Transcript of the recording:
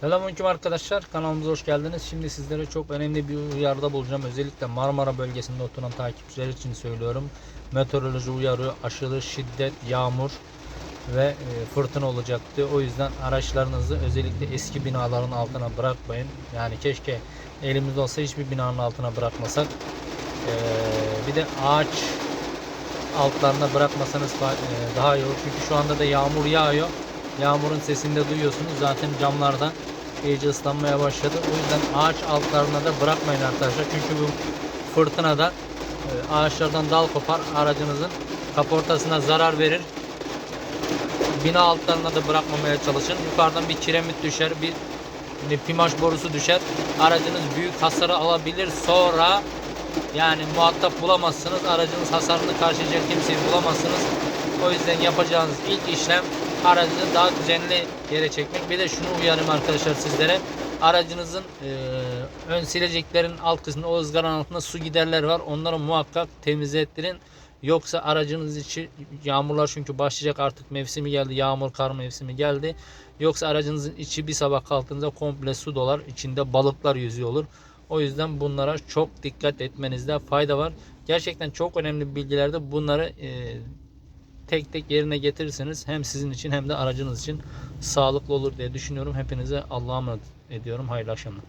Selamünaleyküm arkadaşlar. Kanalımıza hoş geldiniz. Şimdi sizlere çok önemli bir uyarıda bulacağım. Özellikle Marmara bölgesinde oturan takipçiler için söylüyorum. Meteoroloji uyarıyor. Aşırı şiddet, yağmur ve e, fırtına olacaktı. O yüzden araçlarınızı özellikle eski binaların altına bırakmayın. Yani keşke elimizde olsa hiçbir binanın altına bırakmasak. Ee, bir de ağaç altlarına bırakmasanız e, daha iyi olur. Çünkü şu anda da yağmur yağıyor. Yağmurun sesini de duyuyorsunuz. Zaten camlarda iyice ıslanmaya başladı. O yüzden ağaç altlarına da bırakmayın arkadaşlar. Çünkü bu fırtınada e, ağaçlardan dal kopar. Aracınızın kaportasına zarar verir. Bina altlarına da bırakmamaya çalışın. Yukarıdan bir kiremit düşer, bir, pimaj borusu düşer. Aracınız büyük hasarı alabilir. Sonra yani muhatap bulamazsınız. Aracınız hasarını karşılayacak kimseyi bulamazsınız. O yüzden yapacağınız ilk işlem aracını daha düzenli yere çekmek. Bir de şunu uyarayım arkadaşlar sizlere. Aracınızın e, ön sileceklerin alt kısmında o ızgaranın altında su giderler var. Onları muhakkak temizlettirin. Yoksa aracınız içi yağmurlar çünkü başlayacak artık mevsimi geldi. Yağmur kar mevsimi geldi. Yoksa aracınızın içi bir sabah kalktığınızda komple su dolar. içinde balıklar yüzüyor olur. O yüzden bunlara çok dikkat etmenizde fayda var. Gerçekten çok önemli bilgilerde bunları e, tek tek yerine getirirseniz hem sizin için hem de aracınız için sağlıklı olur diye düşünüyorum. Hepinize Allah'a emanet ediyorum. Hayırlı akşamlar.